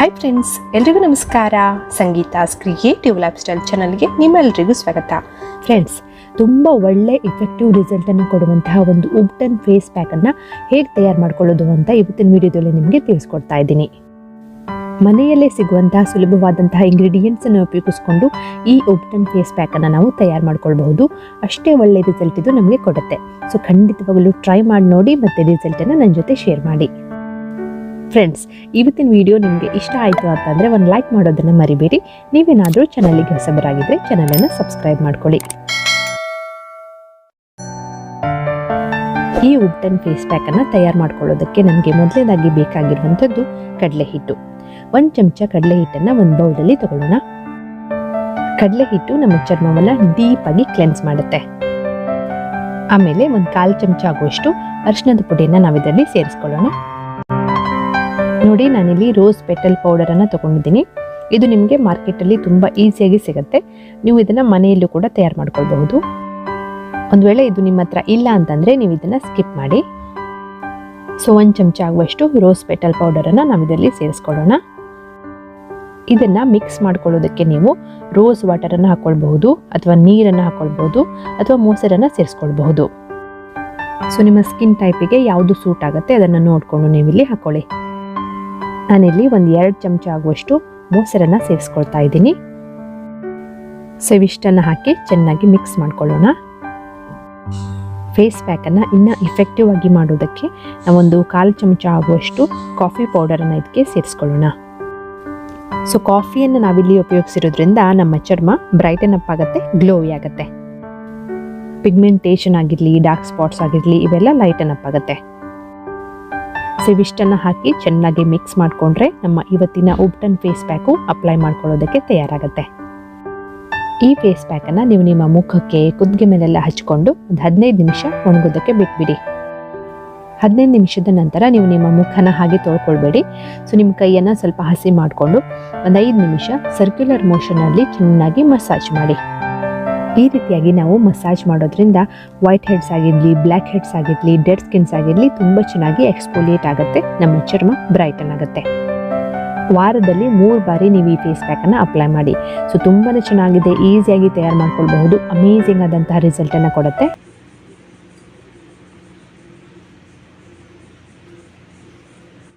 Hi friends ಎಲ್ರಿಗೂ ನಮಸ್ಕಾರ. ಸಂಗೀತಾಸ್ creative life style ಚಾನಲ್ಗೆ ನಿಮ್ಮೆಲ್ಲರಿಗೂ ಸ್ವಾಗತ. ಫ್ರೆಂಡ್ಸ್ ತುಂಬ ಒಳ್ಳೆ ಇಫೆಕ್ಟಿವ್ ರಿಸಲ್ಟನ್ನು ಕೊಡುವಂತಹ ಒಂದು ಉಬ್ಟನ್ ಫೇಸ್ ಪ್ಯಾಕನ್ನು ಹೇಗೆ ತಯಾರು ಮಾಡ್ಕೊಳ್ಳೋದು ಅಂತ ಇವತ್ತಿನ ವಿಡಿಯೋದಲ್ಲಿ ನಿಮಗೆ ತಿಳಿಸ್ಕೊಡ್ತಾ ಇದ್ದೀನಿ. ಮನೆಯಲ್ಲೇ ಸಿಗುವಂತಹ ಸುಲಭವಾದಂತಹ ಇಂಗ್ರೀಡಿಯೆಂಟ್ಸನ್ನು ಉಪಯೋಗಿಸ್ಕೊಂಡು ಈ ಉಬ್ಟನ್ ಫೇಸ್ ಪ್ಯಾಕನ್ನು ನಾವು ತಯಾರು ಮಾಡ್ಕೊಳ್ಬಹುದು. ಅಷ್ಟೇ ಒಳ್ಳೆ ರಿಸಲ್ಟ್ ಇದು ನಮಗೆ ಕೊಡುತ್ತೆ. ಸೊ ಖಂಡಿತವಾಗಲೂ ಟ್ರೈ ಮಾಡಿ ನೋಡಿ ಮತ್ತು ರಿಸಲ್ಟನ್ನು ನನ್ನ ಜೊತೆ ಶೇರ್ ಮಾಡಿ. ಫ್ರೆಂಡ್ಸ್ ಇವತ್ತಿನ ವಿಡಿಯೋ ನಿಮಗೆ ಇಷ್ಟ ಆಯಿತು ಅಂತಂದರೆ ಒಂದು ಲೈಕ್ ಮಾಡೋದನ್ನು ಮರಿಬೇಡಿ. ನೀವೇನಾದರೂ ಚಾನಲಿಗೆ ಹೊಸಬರಾಗಿದ್ದರೆ ಚಾನಲನ್ನು ಸಬ್ಸ್ಕ್ರೈಬ್ ಮಾಡ್ಕೊಳ್ಳಿ. ಈ ಉಬ್ಟನ್ ಫೇಸ್ ಪ್ಯಾಕನ್ನು ತಯಾರು ಮಾಡ್ಕೊಳ್ಳೋದಕ್ಕೆ ನಮಗೆ ಮೊದಲನೇದಾಗಿ ಬೇಕಾಗಿರುವಂಥದ್ದು ಕಡಲೆ ಹಿಟ್ಟು. ಒಂದು ಚಮಚ ಕಡಲೆ ಹಿಟ್ಟನ್ನು ಒಂದು ಬೌಲಲ್ಲಿ ತಗೊಳ್ಳೋಣ. ಕಡಲೆ ಹಿಟ್ಟು ನಮ್ಮ ಚರ್ಮವನ್ನು ಡೀಪ್ ಆಗಿ ಕ್ಲೆನ್ಸ್ ಮಾಡುತ್ತೆ. ಆಮೇಲೆ ಒಂದು ಕಾಲು ಚಮಚ ಆಗುವಷ್ಟು ಅರಿಶಿಣದ ಪುಡಿಯನ್ನು ನಾವಿದರಲ್ಲಿ ಸೇರಿಸ್ಕೊಳ್ಳೋಣ. ನೋಡಿ, ನಾನಿಲ್ಲಿ ರೋಸ್ ಪೆಟಲ್ ಪೌಡರನ್ನು ತಗೊಂಡಿದ್ದೀನಿ. ಇದು ನಿಮಗೆ ಮಾರ್ಕೆಟಲ್ಲಿ ತುಂಬ ಈಸಿಯಾಗಿ ಸಿಗುತ್ತೆ. ನೀವು ಇದನ್ನು ಮನೆಯಲ್ಲೂ ಕೂಡ ತಯಾರು ಮಾಡ್ಕೊಳ್ಬಹುದು. ಒಂದು ವೇಳೆ ಇದು ನಿಮ್ಮ ಹತ್ರ ಇಲ್ಲ ಅಂತಂದರೆ ನೀವು ಇದನ್ನು ಸ್ಕಿಪ್ ಮಾಡಿ. ಸೊ ಒಂದು ಚಮಚ ಆಗುವಷ್ಟು ರೋಸ್ ಪೆಟಲ್ ಪೌಡರನ್ನು ನಾವು ಇದರಲ್ಲಿ ಸೇರಿಸ್ಕೊಳ್ಳೋಣ. ಇದನ್ನು ಮಿಕ್ಸ್ ಮಾಡ್ಕೊಳ್ಳೋದಕ್ಕೆ ನೀವು ರೋಸ್ ವಾಟರನ್ನು ಹಾಕ್ಕೊಳ್ಬಹುದು ಅಥವಾ ನೀರನ್ನು ಹಾಕ್ಕೊಳ್ಬಹುದು ಅಥವಾ ಮೊಸರನ್ನು ಸೇರಿಸ್ಕೊಳ್ಬಹುದು. ಸೊ ನಿಮ್ಮ ಸ್ಕಿನ್ ಟೈಪಿಗೆ ಯಾವುದು ಸೂಟ್ ಆಗುತ್ತೆ ಅದನ್ನು ನೋಡಿಕೊಂಡು ನೀವಿಲ್ಲಿ ಹಾಕ್ಕೊಳ್ಳಿ ನಾನಿಲ್ಲಿ ಒಂದು ಎರಡು ಚಮಚ ಆಗುವಷ್ಟು ಮೊಸರನ್ನ ಸೇರಿಸ್ಕೊಳ್ತಾ ಇದ್ದೀನಿ. ಸೊ ಇವಿಷ್ಟನ್ನು ಹಾಕಿ ಚೆನ್ನಾಗಿ ಮಿಕ್ಸ್ ಮಾಡ್ಕೊಳ್ಳೋಣ. ಫೇಸ್ ಪ್ಯಾಕನ್ನು ಇನ್ನೂ ಇಫೆಕ್ಟಿವ್ ಆಗಿ ಮಾಡೋದಕ್ಕೆ ನಾವೊಂದು ಕಾಲು ಚಮಚ ಆಗುವಷ್ಟು ಕಾಫಿ ಪೌಡರನ್ನು ಇದಕ್ಕೆ ಸೇರಿಸ್ಕೊಳ್ಳೋಣ ಸೊ ಕಾಫಿಯನ್ನು ನಾವಿಲ್ಲಿ ಉಪಯೋಗಿಸಿರೋದ್ರಿಂದ ನಮ್ಮ ಚರ್ಮ ಬ್ರೈಟನ್ ಅಪ್ ಆಗುತ್ತೆ ಗ್ಲೋವಿ ಆಗುತ್ತೆ. ಪಿಗ್ಮೆಂಟೇಷನ್ ಆಗಿರಲಿ ಡಾರ್ಕ್ ಸ್ಪಾಟ್ಸ್ ಆಗಿರಲಿ, ಇವೆಲ್ಲ ಲೈಟನ್ ಅಪ್ ಆಗುತ್ತೆ. ಸೊ ಇವಿಷ್ಟನ್ನು ಹಾಕಿ ಚೆನ್ನಾಗಿ ಮಿಕ್ಸ್ ಮಾಡಿಕೊಂಡ್ರೆ ನಮ್ಮ ಇವತ್ತಿನ ಉಬ್ಟನ್ ಫೇಸ್ ಪ್ಯಾಕು ಅಪ್ಲೈ ಮಾಡ್ಕೊಳ್ಳೋದಕ್ಕೆ ತಯಾರಾಗುತ್ತೆ. ಈ ಫೇಸ್ ಪ್ಯಾಕನ್ನು ನೀವು ನಿಮ್ಮ ಮುಖಕ್ಕೆ, ಕುದ್ಗೆ ಮೇಲೆಲ್ಲ ಹಚ್ಕೊಂಡು ಒಂದು ಹದಿನೈದು ನಿಮಿಷ ಒಣಗೋದಕ್ಕೆ ಬಿಟ್ಬಿಡಿ. ಹದಿನೈದು ನಿಮಿಷದ ನಂತರ ನೀವು ನಿಮ್ಮ ಮುಖನ ಹಾಗೆ ತೊಳ್ಕೊಳ್ಬೇಡಿ. ಸೊ ನಿಮ್ಮ ಕೈಯನ್ನು ಸ್ವಲ್ಪ ಹಸಿ ಮಾಡಿಕೊಂಡು ಒಂದು ಐದು ನಿಮಿಷ ಸರ್ಕ್ಯುಲರ್ ಮೋಷನಲ್ಲಿ ಚೆನ್ನಾಗಿ ಮಸಾಜ್ ಮಾಡಿ. ಈ ರೀತಿಯಾಗಿ ನಾವು ಮಸಾಜ್ ಮಾಡೋದ್ರಿಂದ ವೈಟ್ ಹೆಡ್ಸ್ ಆಗಿರಲಿ ಬ್ಲ್ಯಾಕ್ ಹೆಡ್ಸ್ ಆಗಿರಲಿ ಡೆಡ್ ಸ್ಕಿನ್ಸ್ ಆಗಿರಲಿ ತುಂಬ ಚೆನ್ನಾಗಿ ಎಕ್ಸ್ಪೋಲಿಯೇಟ್ ಆಗುತ್ತೆ, ನಮ್ಮ ಚರ್ಮ ಬ್ರೈಟನ್ ಆಗುತ್ತೆ. ವಾರದಲ್ಲಿ ಮೂರು ಬಾರಿ ನೀವು ಈ ಫೇಸ್ ಪ್ಯಾಕನ್ನು ಅಪ್ಲೈ ಮಾಡಿ. ಸೊ ತುಂಬಾ ಚೆನ್ನಾಗಿದೆ ಈಸಿಯಾಗಿ ತಯಾರು ಮಾಡ್ಕೊಳ್ಬಹುದು ಅಮೇಝಿಂಗ್ ಆದಂತಹ ರಿಸಲ್ಟನ್ನು ಕೊಡುತ್ತೆ.